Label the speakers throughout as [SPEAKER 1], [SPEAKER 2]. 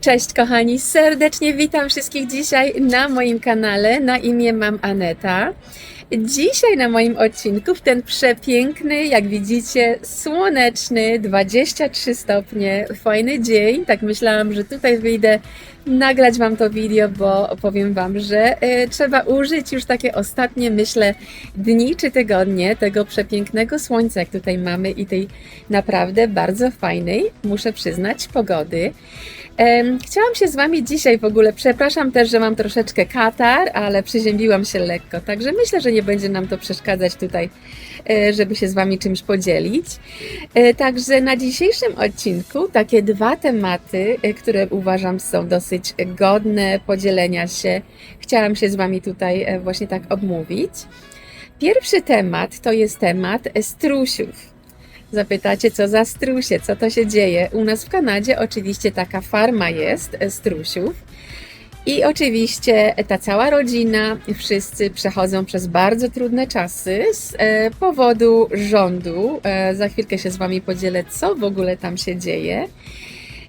[SPEAKER 1] Cześć kochani, serdecznie witam wszystkich dzisiaj na moim kanale. Na imię mam Aneta. Dzisiaj na moim odcinku w ten przepiękny, jak widzicie, słoneczny, 23 stopnie, fajny dzień. Tak myślałam, że tutaj wyjdę nagrać Wam to video, bo powiem Wam, że e, trzeba użyć już takie ostatnie, myślę, dni czy tygodnie tego przepięknego słońca, jak tutaj mamy i tej naprawdę bardzo fajnej, muszę przyznać, pogody. Chciałam się z Wami dzisiaj w ogóle, przepraszam też, że mam troszeczkę katar, ale przyziębiłam się lekko, także myślę, że nie będzie nam to przeszkadzać tutaj, e, żeby się z Wami czymś podzielić. E, Także na dzisiejszym odcinku takie dwa tematy, e, które uważam są dosyć godne podzielenia się, chciałam się z Wami tutaj właśnie tak obmówić. Pierwszy temat to jest temat strusiów. Zapytacie, co za strusie, co to się dzieje? U nas w Kanadzie oczywiście taka farma jest e, strusiów. I oczywiście ta cała rodzina, wszyscy przechodzą przez bardzo trudne czasy z e, powodu rządu. E, za chwilkę się z Wami podzielę, co w ogóle tam się dzieje.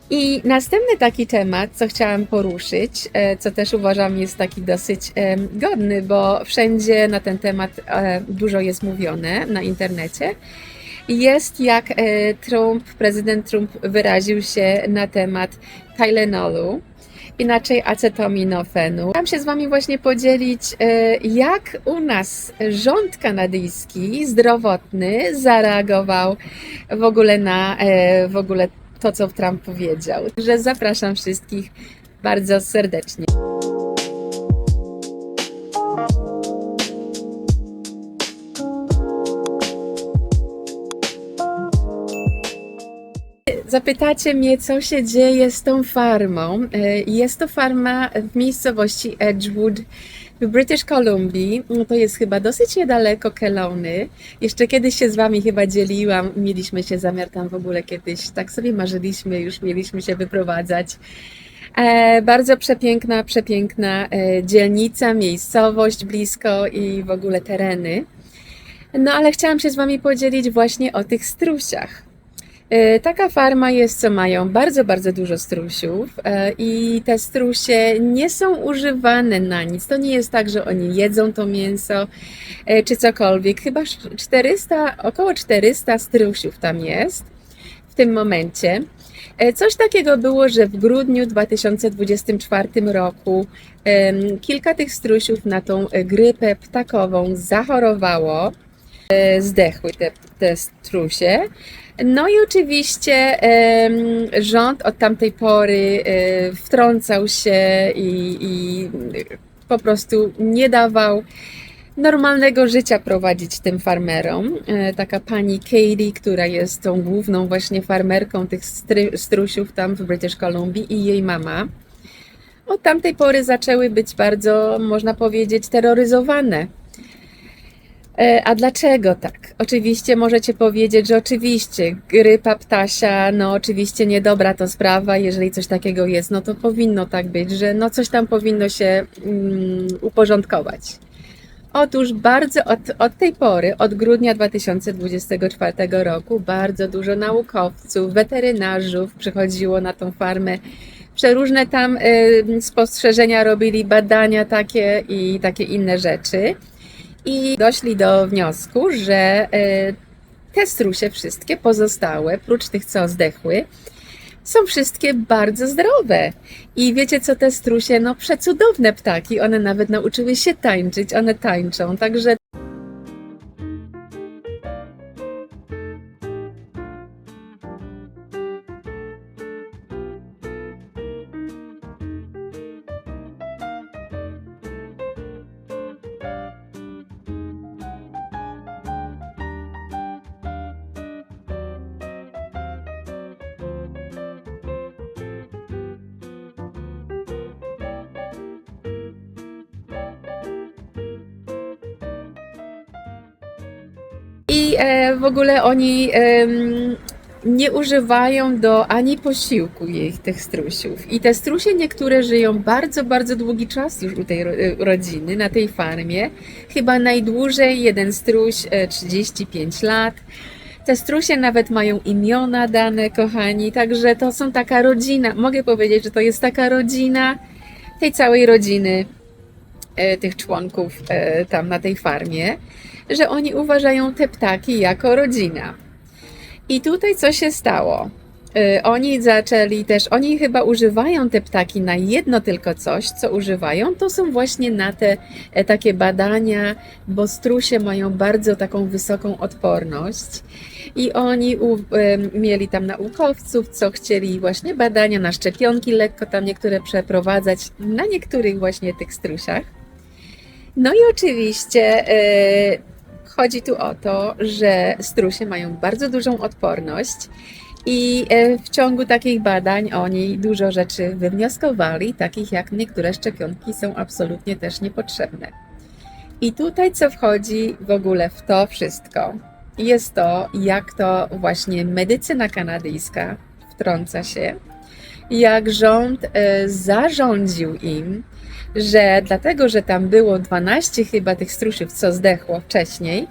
[SPEAKER 1] I następny taki temat, co chciałam poruszyć, e, co też uważam jest taki dosyć e, godny, bo wszędzie na ten temat e, dużo jest mówione na internecie, jest jak e, Trump, prezydent Trump wyraził się na temat Tylenolu, inaczej acetaminofenu. Chciałam się z Wami właśnie podzielić, e, jak u nas rząd kanadyjski zdrowotny zareagował w ogóle na e, w ogóle to, co Trump powiedział. Że zapraszam wszystkich bardzo serdecznie. Zapytacie mnie, co się dzieje z tą farmą. E, Jest to farma w miejscowości Edgewood w British Columbia. No To jest chyba dosyć niedaleko Kelowny. Jeszcze kiedyś się z Wami chyba dzieliłam. Mieliśmy się zamiar tam w ogóle kiedyś. Tak sobie marzyliśmy, już mieliśmy się wyprowadzać. E, bardzo przepiękna, przepiękna e, dzielnica, miejscowość blisko i w ogóle tereny. No ale chciałam się z Wami podzielić właśnie o tych strusiach. E, Taka farma jest, co mają bardzo, bardzo dużo strusiów e, i te strusie nie są używane na nic. To nie jest tak, że oni jedzą to mięso e, czy cokolwiek. Chyba 400, około 400 strusiów tam jest w tym momencie. Coś takiego było, że w grudniu 2024 roku kilka tych strusiów na tą grypę ptakową zachorowało zdechły te, te strusie. No i oczywiście rząd od tamtej pory e, wtrącał się i, i po prostu nie dawał normalnego życia prowadzić tym farmerom. E, Taka pani Katie, która jest tą główną właśnie farmerką tych strusiów tam w British Columbia i jej mama. Od tamtej pory zaczęły być bardzo, można powiedzieć, terroryzowane. E, A dlaczego tak? Oczywiście możecie powiedzieć, że oczywiście grypa ptasia, no oczywiście niedobra to sprawa, jeżeli coś takiego jest, no to powinno tak być, że no coś tam powinno się mm, uporządkować. Otóż bardzo od, od tej pory, od grudnia 2024 roku, bardzo dużo naukowców, weterynarzów przychodziło na tą farmę. Przeróżne tam y, spostrzeżenia robili, badania takie i takie inne rzeczy. I doszli do wniosku, że y, te strusie wszystkie pozostałe, prócz tych, co zdechły, są wszystkie bardzo zdrowe. I wiecie co, te strusie, no przecudowne ptaki, one nawet nauczyły się tańczyć, one tańczą, także w ogóle oni nie używają do ani posiłku ich, tych strusiów. I te strusie niektóre żyją bardzo, bardzo długi czas już u tej e, rodziny, na tej farmie. Chyba najdłużej jeden struś e, 35 lat. Te strusie nawet mają imiona dane, kochani, także to są taka rodzina. Mogę powiedzieć, że to jest taka rodzina tej całej rodziny e, tych członków e, tam na tej farmie, że oni uważają te ptaki jako rodzina. I tutaj co się stało? Y, Oni zaczęli też, oni chyba używają te ptaki na jedno tylko coś, co używają, to są właśnie na te e, takie badania, bo strusie mają bardzo taką wysoką odporność i oni u, mieli tam naukowców, co chcieli właśnie badania na szczepionki lekko tam niektóre przeprowadzać na niektórych właśnie tych strusiach. No i oczywiście e, chodzi tu o to, że strusie mają bardzo dużą odporność i e, w ciągu takich badań oni dużo rzeczy wywnioskowali, takich jak niektóre szczepionki są absolutnie też niepotrzebne. I tutaj co wchodzi w ogóle w to wszystko, jest to, jak to właśnie medycyna kanadyjska wtrąca się, jak rząd e, zarządził im, że dlatego, że tam było 12 chyba tych strusiów, co zdechło wcześniej,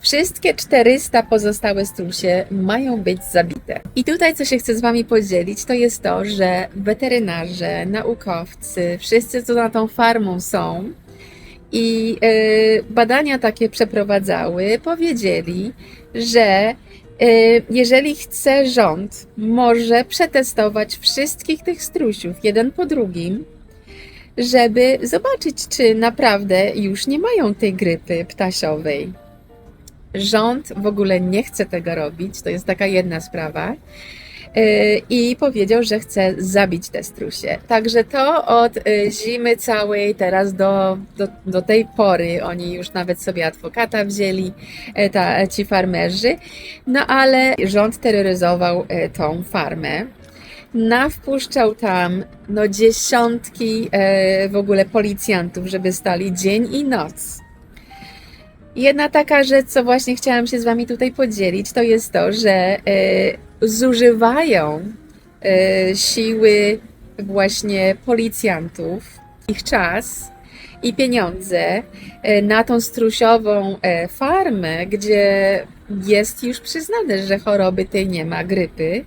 [SPEAKER 1] Wszystkie 400 pozostałe strusie mają być zabite. I tutaj, co się chcę z Wami podzielić, to jest to, że weterynarze, naukowcy, wszyscy, co na tą farmą są i e, badania takie przeprowadzały, powiedzieli, że e, jeżeli chce rząd, może przetestować wszystkich tych strusiów jeden po drugim, żeby zobaczyć, czy naprawdę już nie mają tej grypy ptasiowej. Rząd w ogóle nie chce tego robić, to jest taka jedna sprawa. Yy, I powiedział, że chce zabić te strusie. Także to od yy, zimy całej, teraz do, do, do tej pory, oni już nawet sobie adwokata wzięli, yy, ta, ci farmerzy. No ale rząd terroryzował tą farmę. Nawpuszczał tam no, dziesiątki yy, w ogóle policjantów, żeby stali dzień i noc. Jedna taka rzecz, co właśnie chciałam się z Wami tutaj podzielić, to jest to, że e, zużywają e, siły właśnie policjantów, ich czas i pieniądze e, na tą strusiową e, farmę, gdzie jest już przyznane, że choroby tej nie ma, grypy.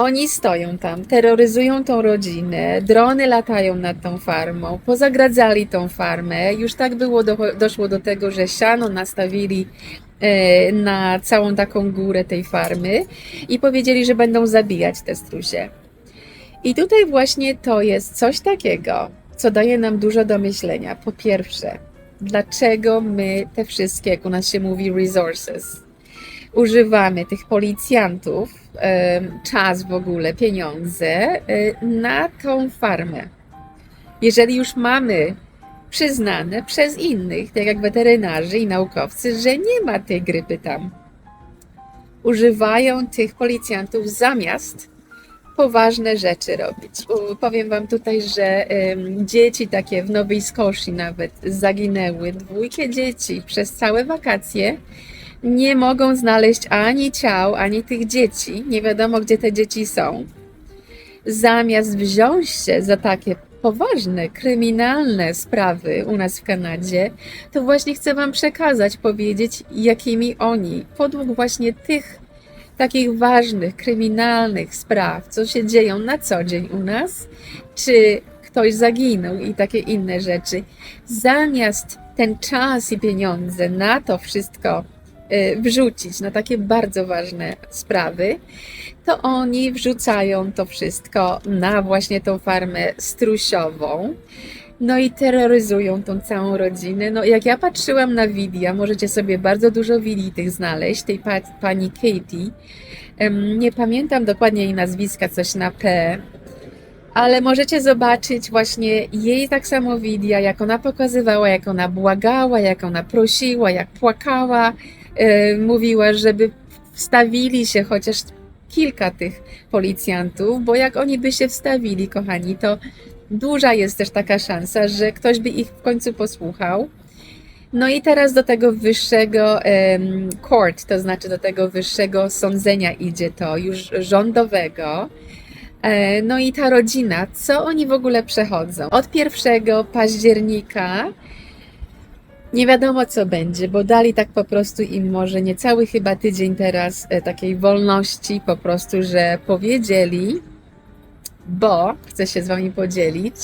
[SPEAKER 1] Oni stoją tam, terroryzują tą rodzinę, drony latają nad tą farmą, pozagradzali tą farmę. Już tak było, do, doszło do tego, że siano nastawili e, na całą taką górę tej farmy i powiedzieli, że będą zabijać te strusie. I tutaj właśnie to jest coś takiego, co daje nam dużo do myślenia. Po pierwsze, dlaczego my te wszystkie, jak u nas się mówi, resources, używamy tych policjantów, czas w ogóle, pieniądze na tą farmę. Jeżeli już mamy przyznane przez innych, tak jak weterynarzy i naukowcy, że nie ma tej grypy tam. Używają tych policjantów zamiast poważne rzeczy robić. Powiem Wam tutaj, że em, dzieci takie w Nowej Skocji nawet zaginęły. Dwójkie dzieci przez całe wakacje nie mogą znaleźć ani ciał, ani tych dzieci. Nie wiadomo, gdzie te dzieci są. Zamiast wziąć się za takie poważne, kryminalne sprawy u nas w Kanadzie, to właśnie chcę Wam przekazać, powiedzieć, jakimi oni, podług właśnie tych takich ważnych, kryminalnych spraw, co się dzieją na co dzień u nas, czy ktoś zaginął i takie inne rzeczy, zamiast ten czas i pieniądze na to wszystko wrzucić, na takie bardzo ważne sprawy, to oni wrzucają to wszystko na właśnie tą farmę strusiową. No i terroryzują tą całą rodzinę. No jak ja patrzyłam na wideo, możecie sobie bardzo dużo wideo tych znaleźć, tej pa pani Katie. Nie pamiętam dokładnie jej nazwiska, coś na P, ale możecie zobaczyć właśnie jej tak samo wideo, jak ona pokazywała, jak ona błagała, jak ona prosiła, jak płakała. E, Mówiła, żeby wstawili się chociaż kilka tych policjantów, bo jak oni by się wstawili, kochani, to duża jest też taka szansa, że ktoś by ich w końcu posłuchał. No i teraz do tego wyższego court, to znaczy do tego wyższego sądzenia idzie to, już rządowego. E, No i ta rodzina, co oni w ogóle przechodzą? Od 1 października Nie wiadomo co będzie, bo dali tak po prostu im może niecały chyba tydzień teraz e, takiej wolności, po prostu, że powiedzieli, bo chcę się z Wami podzielić.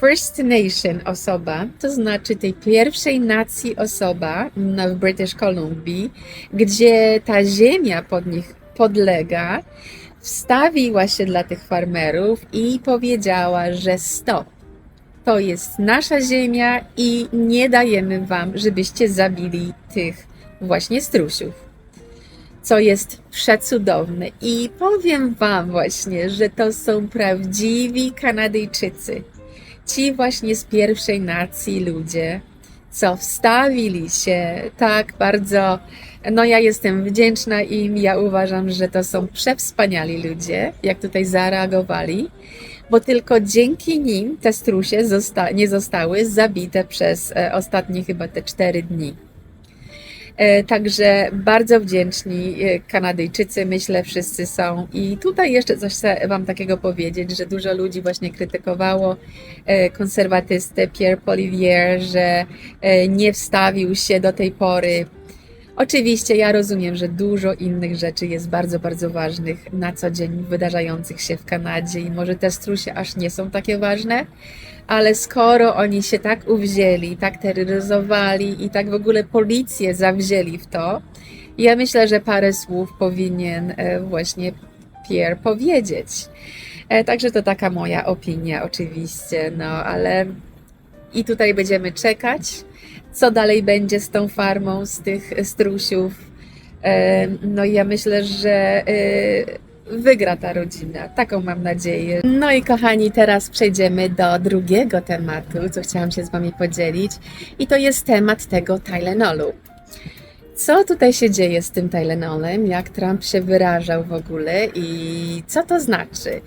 [SPEAKER 1] First Nation osoba, to znaczy tej pierwszej nacji osoba na, w British Columbia, gdzie ta ziemia pod nich podlega, wstawiła się dla tych farmerów i powiedziała, że stop. To jest nasza ziemia i nie dajemy wam, żebyście zabili tych właśnie strusiów. Co jest przecudowne. I powiem wam właśnie, że to są prawdziwi Kanadyjczycy. Ci właśnie z pierwszej nacji ludzie, co wstawili się tak bardzo. No, ja jestem wdzięczna im. Ja uważam, że to są przewspaniali ludzie, jak tutaj zareagowali bo tylko dzięki nim te strusie zosta nie zostały zabite przez e, ostatnie chyba te cztery dni. E, Także bardzo wdzięczni e, Kanadyjczycy, myślę, wszyscy są. I tutaj jeszcze coś chcę Wam takiego powiedzieć, że dużo ludzi właśnie krytykowało konserwatystę Pierre Polivier, że nie wstawił się do tej pory Oczywiście ja rozumiem, że dużo innych rzeczy jest bardzo, bardzo ważnych na co dzień wydarzających się w Kanadzie i może te strusie aż nie są takie ważne, ale skoro oni się tak uwzięli, tak terroryzowali i tak w ogóle policję zawzięli w to, ja myślę, że parę słów powinien e, właśnie Pierre powiedzieć. E, Także to taka moja opinia oczywiście, no ale i tutaj będziemy czekać co dalej będzie z tą farmą, z tych strusiów. E, No i ja myślę, że e, wygra ta rodzina. Taką mam nadzieję. No i kochani, teraz przejdziemy do drugiego tematu, co chciałam się z Wami podzielić. I to jest temat tego Tylenolu. Co tutaj się dzieje z tym Tylenolem? Jak Trump się wyrażał w ogóle i co to znaczy?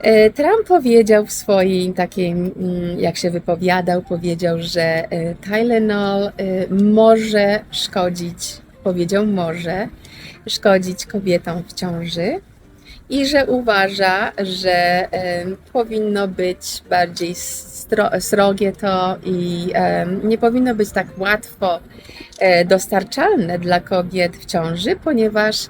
[SPEAKER 1] E, Trump powiedział w swoim takim, mm, jak się wypowiadał, powiedział, że e, Tylenol e, może szkodzić, powiedział może szkodzić kobietom w ciąży i że uważa, że powinno być bardziej srogie to i nie powinno być tak łatwo dostarczalne dla kobiet w ciąży, ponieważ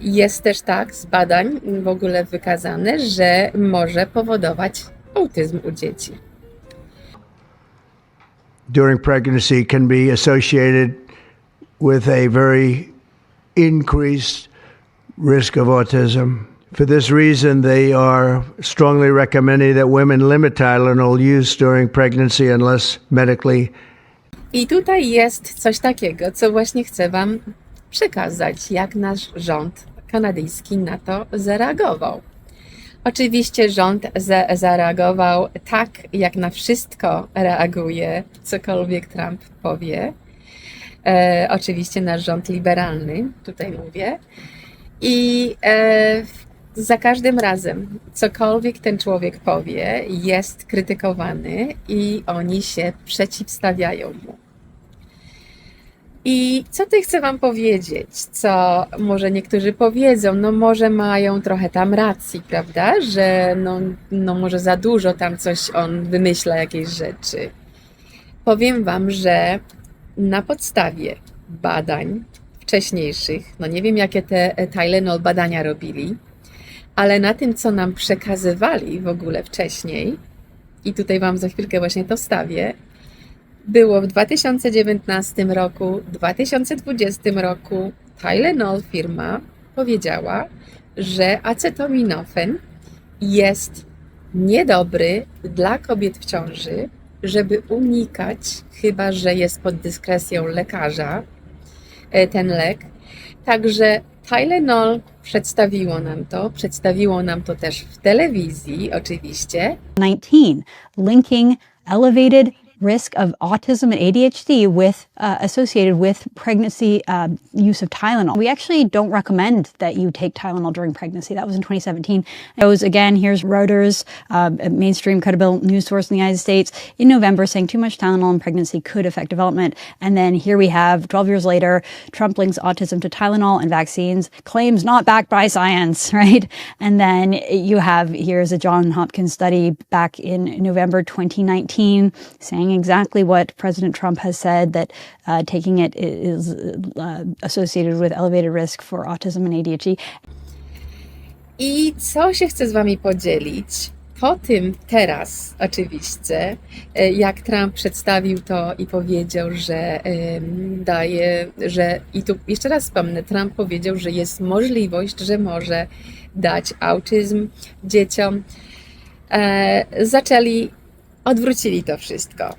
[SPEAKER 1] Jest też tak z badań w ogóle wykazane, że może powodować autyzm u dzieci.
[SPEAKER 2] during pregnancy can be associated with a very increased risk of autism. For this reason, they are strongly recommending that women limit Tylenol use during pregnancy unless medically
[SPEAKER 1] I tutaj jest coś takiego, co właśnie chcę Wam przekazać, jak nasz rząd kanadyjski na to zareagował. Oczywiście rząd za zareagował tak, jak na wszystko reaguje, cokolwiek Trump powie. E, oczywiście nasz rząd liberalny, tutaj mówię. I e, za każdym razem, cokolwiek ten człowiek powie, jest krytykowany i oni się przeciwstawiają mu. I co ty chcę wam powiedzieć? Co może niektórzy powiedzą, no może mają trochę tam racji, prawda? Że no, no może za dużo tam coś on wymyśla jakieś rzeczy. Powiem wam, że na podstawie badań wcześniejszych, no nie wiem jakie te e, Tylenol badania robili, ale na tym, co nam przekazywali w ogóle wcześniej, i tutaj wam za chwilkę właśnie to wstawię, było w 2019 roku, 2020 roku Tylenol firma powiedziała, że acetaminofan jest niedobry dla kobiet w ciąży, żeby unikać, chyba że jest pod dyskrecją lekarza, e, ten lek. Także Tylenol przedstawiło nam to, przedstawiło nam to też w telewizji oczywiście,
[SPEAKER 3] 19, linking elevated risk of autism and ADHD with uh, associated with pregnancy um, use of Tylenol. We actually don't recommend that you take Tylenol during pregnancy. That was in 2017. It was again, here's Reuters, um, a mainstream credible news source in the United States, in November saying too much Tylenol in pregnancy could affect development. And then here we have 12 years later, Trump links autism to Tylenol and vaccines, claims not backed by science, right? And then you have here's a John Hopkins study back in November 2019 saying exactly what President Trump has said that uh, taking it is uh, associated with elevated risk for autism and ADHD.
[SPEAKER 1] I co się chcę z Wami podzielić? Po tym teraz, oczywiście, e, jak Trump przedstawił to i powiedział, że daje, że i tu jeszcze raz wspomnę, Trump powiedział, że jest możliwość, że może dać autyzm dzieciom. E, zaczęli, odwrócili to wszystko.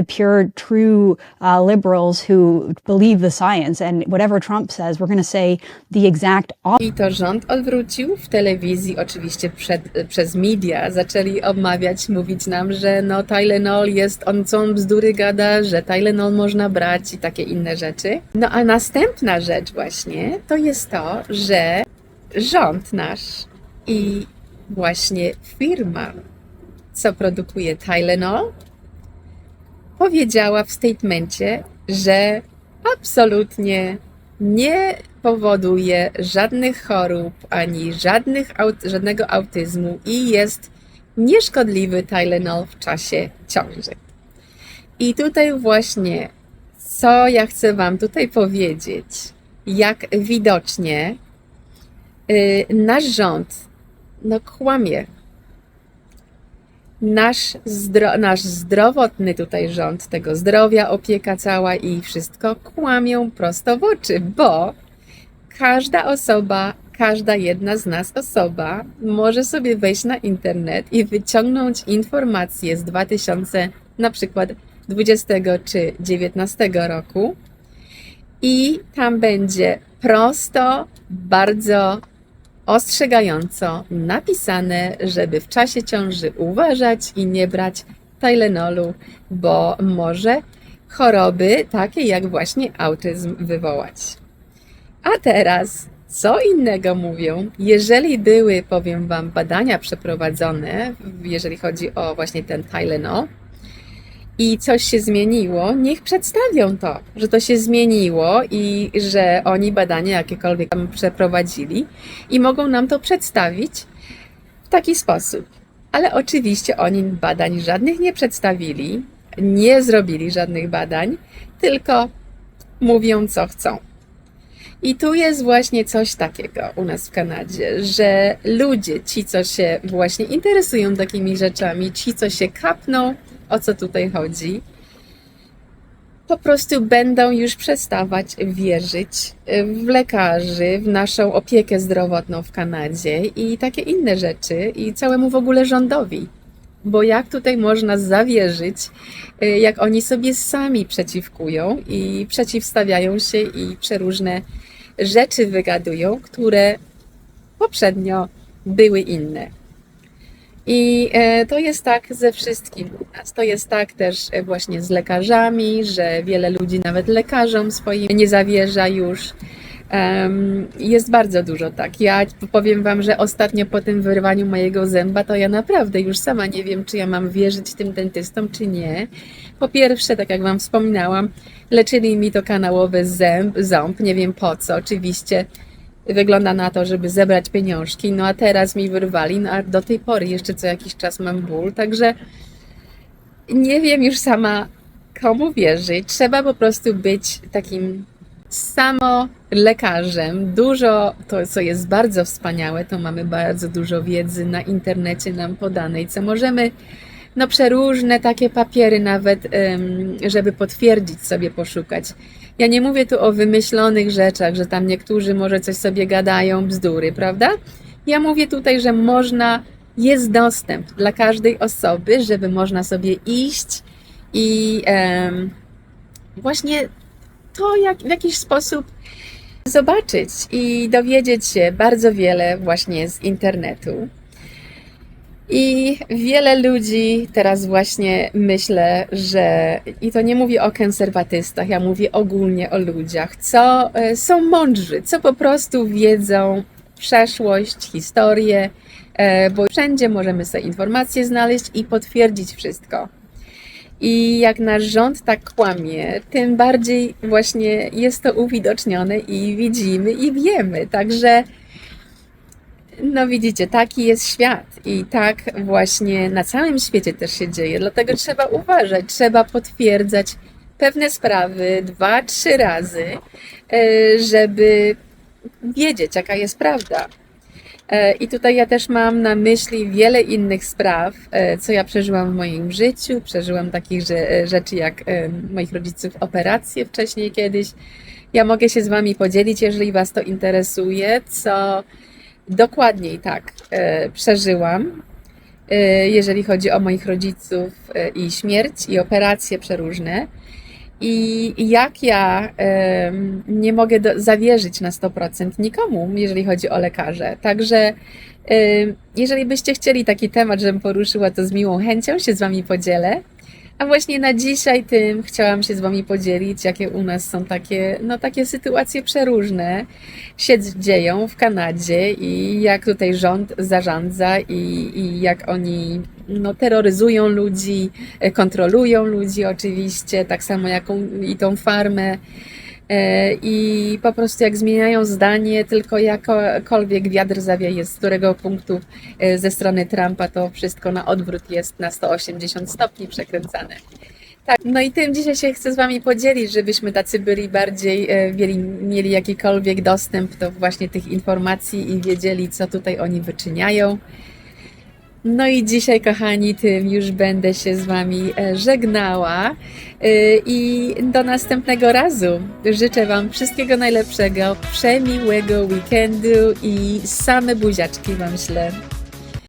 [SPEAKER 3] The pure, true uh, liberals who believe the science and whatever Trump says, we're going to say the exact opposite.
[SPEAKER 1] I to rząd odwrócił w telewizji, oczywiście przed, przez media. Zaczęli obmawiać, mówić nam, że no Tylenol jest, on co bzdury gada, że Tylenol można brać i takie inne rzeczy. No a następna rzecz właśnie to jest to, że rząd nasz i właśnie firma, co produkuje Tylenol, powiedziała w statemencie, że absolutnie nie powoduje żadnych chorób ani żadnych żadnego autyzmu i jest nieszkodliwy Tylenol w czasie ciąży. I tutaj właśnie, co ja chcę Wam tutaj powiedzieć, jak widocznie y, nasz rząd no kłamie. Nasz, zdro, nasz zdrowotny tutaj rząd, tego zdrowia, opieka cała i wszystko kłamią prosto w oczy, bo każda osoba, każda jedna z nas osoba może sobie wejść na internet i wyciągnąć informacje z 2000 na przykład 20 czy 19 roku i tam będzie prosto, bardzo ostrzegająco napisane, żeby w czasie ciąży uważać i nie brać Tylenolu, bo może choroby takie jak właśnie autyzm wywołać. A teraz, co innego mówią, jeżeli były, powiem Wam, badania przeprowadzone, jeżeli chodzi o właśnie ten Tylenol, i coś się zmieniło, niech przedstawią to, że to się zmieniło i że oni badania jakiekolwiek tam przeprowadzili i mogą nam to przedstawić w taki sposób. Ale oczywiście oni badań żadnych nie przedstawili, nie zrobili żadnych badań, tylko mówią co chcą. I tu jest właśnie coś takiego u nas w Kanadzie, że ludzie, ci co się właśnie interesują takimi rzeczami, ci co się kapną, o co tutaj chodzi, po prostu będą już przestawać wierzyć w lekarzy, w naszą opiekę zdrowotną w Kanadzie i takie inne rzeczy, i całemu w ogóle rządowi. Bo jak tutaj można zawierzyć, y, jak oni sobie sami przeciwkują i przeciwstawiają się i przeróżne rzeczy wygadują, które poprzednio były inne. I e, to jest tak ze wszystkim u nas. To jest tak też e, właśnie z lekarzami, że wiele ludzi nawet lekarzom swoim nie zawierza już. Jest bardzo dużo tak. Ja powiem Wam, że ostatnio po tym wyrwaniu mojego zęba, to ja naprawdę już sama nie wiem, czy ja mam wierzyć tym dentystom, czy nie. Po pierwsze, tak jak Wam wspominałam, leczyli mi to kanałowy zęb, ząb, nie wiem po co, oczywiście wygląda na to, żeby zebrać pieniążki, no a teraz mi wyrwali, no a do tej pory jeszcze co jakiś czas mam ból, także nie wiem już sama komu wierzyć. Trzeba po prostu być takim samo lekarzem. Dużo, to co jest bardzo wspaniałe, to mamy bardzo dużo wiedzy na internecie nam podanej, co możemy, no przeróżne takie papiery nawet, żeby potwierdzić sobie poszukać. Ja nie mówię tu o wymyślonych rzeczach, że tam niektórzy może coś sobie gadają, bzdury, prawda? Ja mówię tutaj, że można, jest dostęp dla każdej osoby, żeby można sobie iść i em, właśnie to jak, w jakiś sposób zobaczyć i dowiedzieć się bardzo wiele właśnie z internetu. I wiele ludzi teraz właśnie myślę, że, i to nie mówię o konserwatystach, ja mówię ogólnie o ludziach, co e, są mądrzy, co po prostu wiedzą przeszłość, historię, e, bo wszędzie możemy sobie informacje znaleźć i potwierdzić wszystko. I jak nasz rząd tak kłamie, tym bardziej właśnie jest to uwidocznione i widzimy i wiemy. Także no widzicie, taki jest świat i tak właśnie na całym świecie też się dzieje. Dlatego trzeba uważać, trzeba potwierdzać pewne sprawy dwa, trzy razy, e, żeby wiedzieć, jaka jest prawda. E, I tutaj ja też mam na myśli wiele innych spraw, e, co ja przeżyłam w moim życiu. Przeżyłam takich rzeczy jak moich rodziców operacje wcześniej kiedyś. Ja mogę się z Wami podzielić, jeżeli Was to interesuje, co dokładniej tak e, przeżyłam, e, jeżeli chodzi o moich rodziców e, i śmierć, i operacje przeróżne. I jak ja nie mogę do, zawierzyć na 100% nikomu, jeżeli chodzi o lekarze. Także jeżeli byście chcieli taki temat, żebym poruszyła, to z miłą chęcią się z Wami podzielę. A właśnie na dzisiaj tym chciałam się z Wami podzielić, jakie u nas są takie, no takie sytuacje przeróżne się dzieją w Kanadzie i jak tutaj rząd zarządza i, i jak oni no, terroryzują ludzi, e, kontrolują ludzi oczywiście, tak samo jak i tą farmę. E, I po prostu jak zmieniają zdanie, tylko jakokolwiek wiatr zawieje, z którego punktu e, ze strony Trumpa to wszystko na odwrót jest na 180 stopni przekręcane. Tak, no i tym dzisiaj się chcę z Wami podzielić, żebyśmy tacy byli bardziej, e, mieli, mieli jakikolwiek dostęp do właśnie tych informacji i wiedzieli, co tutaj oni wyczyniają. No i dzisiaj, kochani, tym już będę się z Wami e, żegnała. E, I do następnego razu. Życzę Wam wszystkiego najlepszego, przemiłego weekendu i same buziaczki Wam ślę.